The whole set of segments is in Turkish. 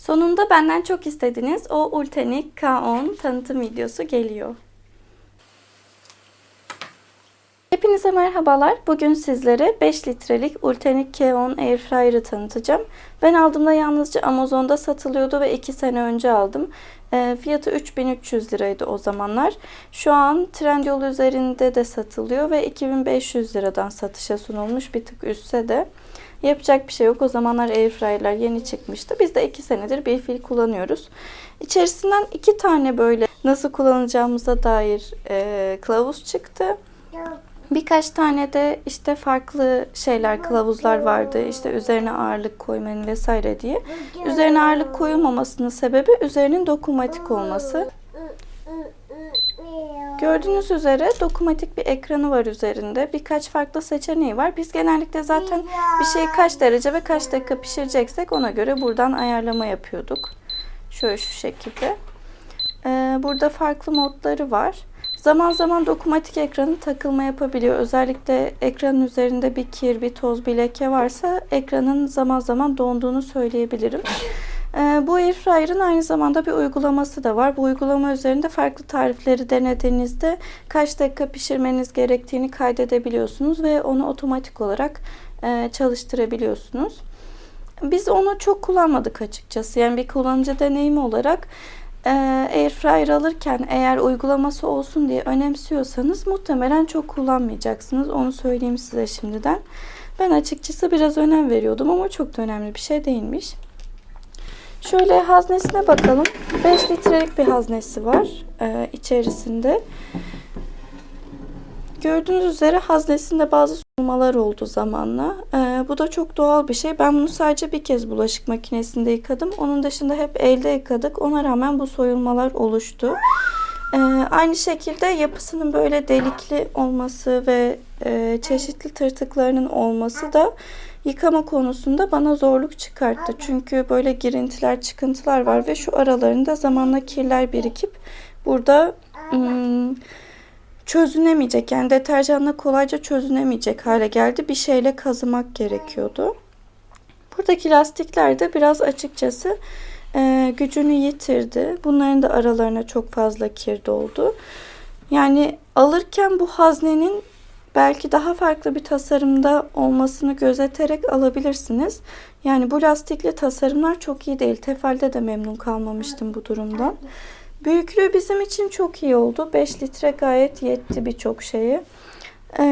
Sonunda benden çok istediğiniz o Ultenik K10 tanıtım videosu geliyor. Hepinize merhabalar. Bugün sizlere 5 litrelik Ultenik K10 Airfryer'ı tanıtacağım. Ben aldığımda yalnızca Amazon'da satılıyordu ve 2 sene önce aldım. E, fiyatı 3300 liraydı o zamanlar. Şu an Trendyol üzerinde de satılıyor ve 2500 liradan satışa sunulmuş bir tık üstse de. Yapacak bir şey yok. O zamanlar airfryer'lar yeni çıkmıştı. Biz de 2 senedir bir fil kullanıyoruz. İçerisinden iki tane böyle nasıl kullanacağımıza dair e, kılavuz çıktı. Birkaç tane de işte farklı şeyler, kılavuzlar vardı. İşte üzerine ağırlık koymanın vesaire diye. Üzerine ağırlık koyulmamasının sebebi üzerinin dokunmatik olması. Gördüğünüz üzere dokunmatik bir ekranı var üzerinde. Birkaç farklı seçeneği var. Biz genellikle zaten bir şeyi kaç derece ve kaç dakika pişireceksek ona göre buradan ayarlama yapıyorduk. Şöyle şu şekilde. Ee, burada farklı modları var. Zaman zaman dokunmatik ekranı takılma yapabiliyor. Özellikle ekranın üzerinde bir kir, bir toz, bir leke varsa ekranın zaman zaman donduğunu söyleyebilirim. Ee, bu Airfryer'ın aynı zamanda bir uygulaması da var. Bu uygulama üzerinde farklı tarifleri denediğinizde kaç dakika pişirmeniz gerektiğini kaydedebiliyorsunuz ve onu otomatik olarak e, çalıştırabiliyorsunuz. Biz onu çok kullanmadık açıkçası. Yani bir kullanıcı deneyimi olarak e, Airfryer alırken eğer uygulaması olsun diye önemsiyorsanız muhtemelen çok kullanmayacaksınız. Onu söyleyeyim size şimdiden. Ben açıkçası biraz önem veriyordum ama çok da önemli bir şey değilmiş. Şöyle haznesine bakalım. 5 litrelik bir haznesi var e, içerisinde. Gördüğünüz üzere haznesinde bazı soyulmalar oldu zamanla. E, bu da çok doğal bir şey. Ben bunu sadece bir kez bulaşık makinesinde yıkadım. Onun dışında hep elde yıkadık. Ona rağmen bu soyulmalar oluştu. E, aynı şekilde yapısının böyle delikli olması ve e, çeşitli tırtıklarının olması da yıkama konusunda bana zorluk çıkarttı. Çünkü böyle girintiler, çıkıntılar var ve şu aralarında zamanla kirler birikip burada ım, çözünemeyecek yani deterjanla kolayca çözünemeyecek hale geldi. Bir şeyle kazımak gerekiyordu. Buradaki lastikler de biraz açıkçası e, gücünü yitirdi. Bunların da aralarına çok fazla kir doldu. Yani alırken bu haznenin belki daha farklı bir tasarımda olmasını gözeterek alabilirsiniz. Yani bu lastikli tasarımlar çok iyi değil. Tefal'de de memnun kalmamıştım bu durumdan. Büyüklüğü bizim için çok iyi oldu. 5 litre gayet yetti birçok şeye. Ee,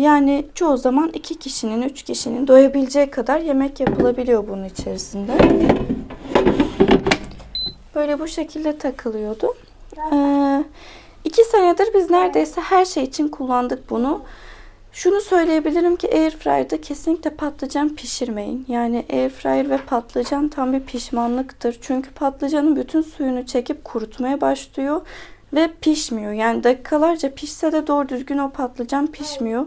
yani çoğu zaman 2 kişinin, 3 kişinin doyabileceği kadar yemek yapılabiliyor bunun içerisinde. Böyle bu şekilde takılıyordu. Ee, iki senedir biz neredeyse her şey için kullandık bunu. Şunu söyleyebilirim ki Airfryer'da kesinlikle patlıcan pişirmeyin. Yani Airfryer ve patlıcan tam bir pişmanlıktır. Çünkü patlıcanın bütün suyunu çekip kurutmaya başlıyor ve pişmiyor. Yani dakikalarca pişse de doğru düzgün o patlıcan pişmiyor.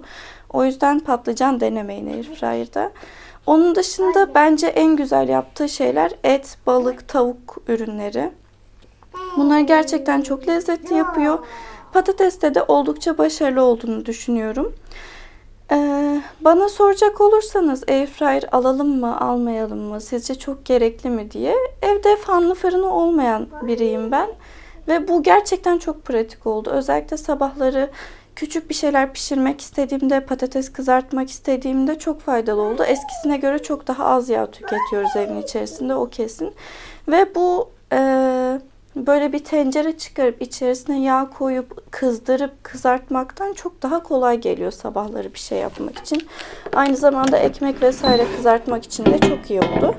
O yüzden patlıcan denemeyin Airfryer'da. Onun dışında bence en güzel yaptığı şeyler et, balık, tavuk ürünleri. Bunlar gerçekten çok lezzetli yapıyor. Patateste de oldukça başarılı olduğunu düşünüyorum. Ee, bana soracak olursanız airfryer alalım mı almayalım mı sizce çok gerekli mi diye. Evde fanlı fırını olmayan biriyim ben ve bu gerçekten çok pratik oldu. Özellikle sabahları küçük bir şeyler pişirmek istediğimde patates kızartmak istediğimde çok faydalı oldu. Eskisine göre çok daha az yağ tüketiyoruz evin içerisinde o kesin. Ve bu eee böyle bir tencere çıkarıp içerisine yağ koyup kızdırıp kızartmaktan çok daha kolay geliyor sabahları bir şey yapmak için. Aynı zamanda ekmek vesaire kızartmak için de çok iyi oldu.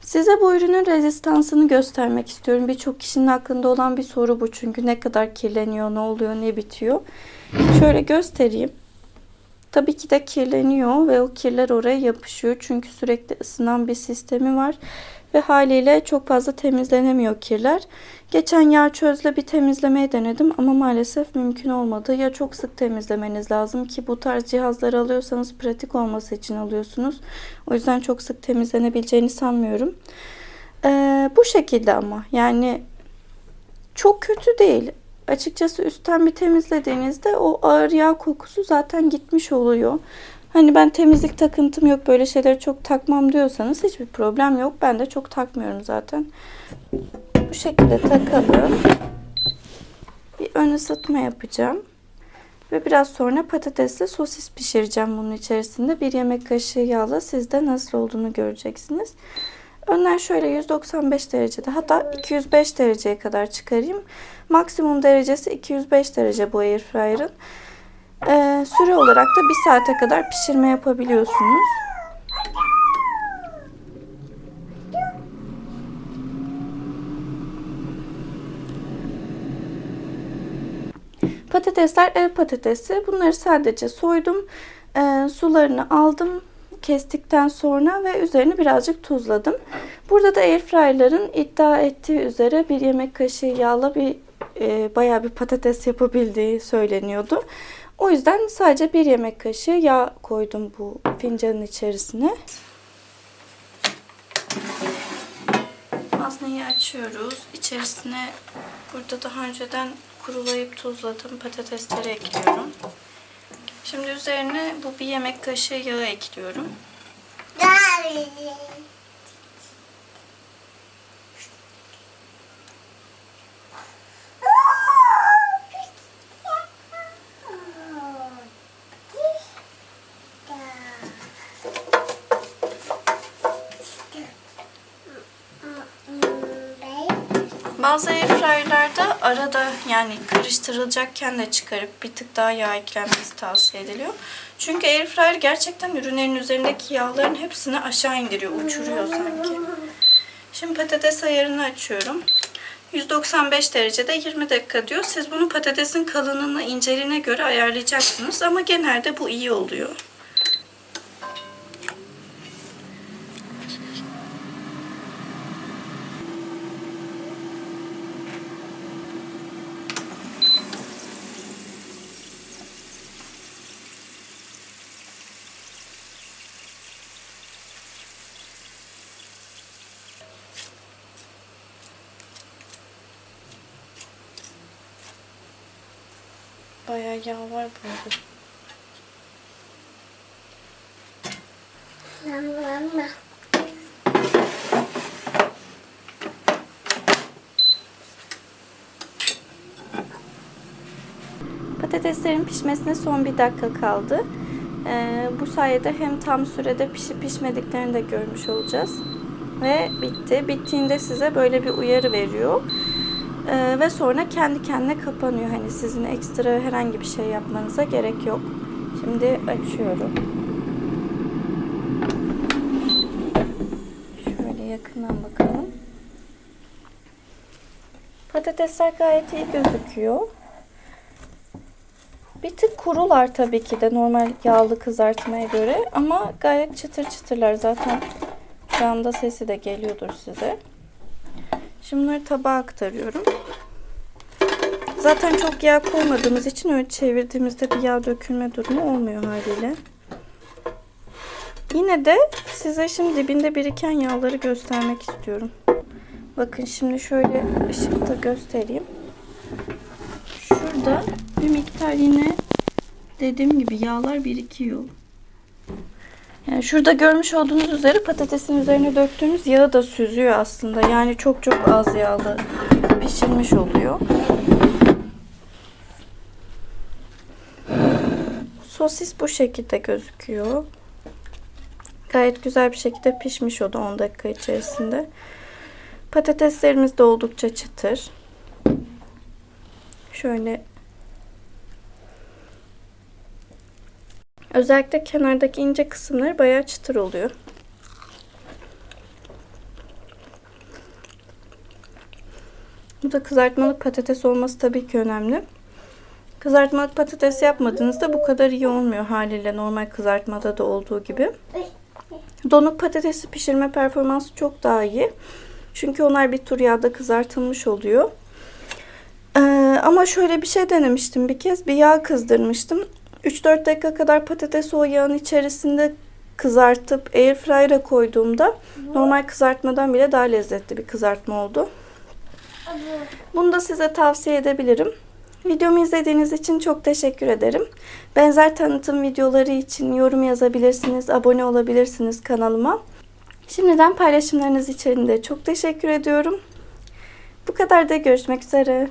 Size bu ürünün rezistansını göstermek istiyorum. Birçok kişinin aklında olan bir soru bu çünkü ne kadar kirleniyor, ne oluyor, ne bitiyor. Şöyle göstereyim. Tabii ki de kirleniyor ve o kirler oraya yapışıyor. Çünkü sürekli ısınan bir sistemi var. Ve haliyle çok fazla temizlenemiyor kirler. Geçen yağ çözle bir temizlemeyi denedim ama maalesef mümkün olmadı. Ya çok sık temizlemeniz lazım ki bu tarz cihazları alıyorsanız pratik olması için alıyorsunuz. O yüzden çok sık temizlenebileceğini sanmıyorum. Ee, bu şekilde ama yani çok kötü değil. Açıkçası üstten bir temizlediğinizde o ağır yağ kokusu zaten gitmiş oluyor. Hani ben temizlik takıntım yok böyle şeyleri çok takmam diyorsanız hiçbir problem yok. Ben de çok takmıyorum zaten. Bu şekilde takalım. Bir ön ısıtma yapacağım. Ve biraz sonra patatesle sosis pişireceğim bunun içerisinde. Bir yemek kaşığı yağla siz de nasıl olduğunu göreceksiniz. Önden şöyle 195 derecede hatta 205 dereceye kadar çıkarayım. Maksimum derecesi 205 derece bu airfryer'ın. Ee, süre olarak da bir saate kadar pişirme yapabiliyorsunuz. Patatesler ev patatesi. Bunları sadece soydum. Ee, sularını aldım kestikten sonra ve üzerini birazcık tuzladım. Burada da airfryer'ların iddia ettiği üzere bir yemek kaşığı yağla bir e, bayağı bir patates yapabildiği söyleniyordu. O yüzden sadece bir yemek kaşığı yağ koydum bu fincanın içerisine. Mazneyi açıyoruz. İçerisine burada daha önceden kurulayıp tuzladığım patatesleri ekliyorum. Şimdi üzerine bu bir yemek kaşığı yağı ekliyorum. Bazı airfryer'larda arada yani karıştırılacakken de çıkarıp bir tık daha yağ eklenmesi tavsiye ediliyor. Çünkü airfryer gerçekten ürünlerin üzerindeki yağların hepsini aşağı indiriyor, uçuruyor sanki. Şimdi patates ayarını açıyorum. 195 derecede 20 dakika diyor. Siz bunu patatesin kalınlığına, inceliğine göre ayarlayacaksınız ama genelde bu iyi oluyor. Bayağı yağ var burada. Patateslerin pişmesine son bir dakika kaldı. Ee, bu sayede hem tam sürede pişip pişmediklerini de görmüş olacağız. Ve bitti. Bittiğinde size böyle bir uyarı veriyor. Ee, ve sonra kendi kendine kapanıyor. Hani sizin ekstra herhangi bir şey yapmanıza gerek yok. Şimdi açıyorum. Şöyle yakından bakalım. Patatesler gayet iyi gözüküyor. Bir tık kurular tabii ki de normal yağlı kızartmaya göre ama gayet çıtır çıtırlar zaten şu anda sesi de geliyordur size. Şimdi bunları tabağa aktarıyorum. Zaten çok yağ koymadığımız için öyle çevirdiğimizde bir yağ dökülme durumu olmuyor haliyle. Yine de size şimdi dibinde biriken yağları göstermek istiyorum. Bakın şimdi şöyle ışıkta göstereyim. Şurada bir miktar yine dediğim gibi yağlar birikiyor. Yani şurada görmüş olduğunuz üzere patatesin üzerine döktüğümüz yağı da süzüyor aslında. Yani çok çok az yağlı pişirmiş oluyor. Sosis bu şekilde gözüküyor. Gayet güzel bir şekilde pişmiş o da 10 dakika içerisinde. Patateslerimiz de oldukça çıtır. Şöyle Özellikle kenardaki ince kısımları bayağı çıtır oluyor. Bu da kızartmalık patates olması tabii ki önemli. Kızartmalık patates yapmadığınızda bu kadar iyi olmuyor haliyle normal kızartmada da olduğu gibi. Donuk patatesi pişirme performansı çok daha iyi. Çünkü onlar bir tur yağda kızartılmış oluyor. Ee, ama şöyle bir şey denemiştim bir kez. Bir yağ kızdırmıştım. 3-4 dakika kadar patatesi o yağın içerisinde kızartıp airfryer'a koyduğumda normal kızartmadan bile daha lezzetli bir kızartma oldu. Bunu da size tavsiye edebilirim. Videomu izlediğiniz için çok teşekkür ederim. Benzer tanıtım videoları için yorum yazabilirsiniz, abone olabilirsiniz kanalıma. Şimdiden paylaşımlarınız için de çok teşekkür ediyorum. Bu kadar da görüşmek üzere.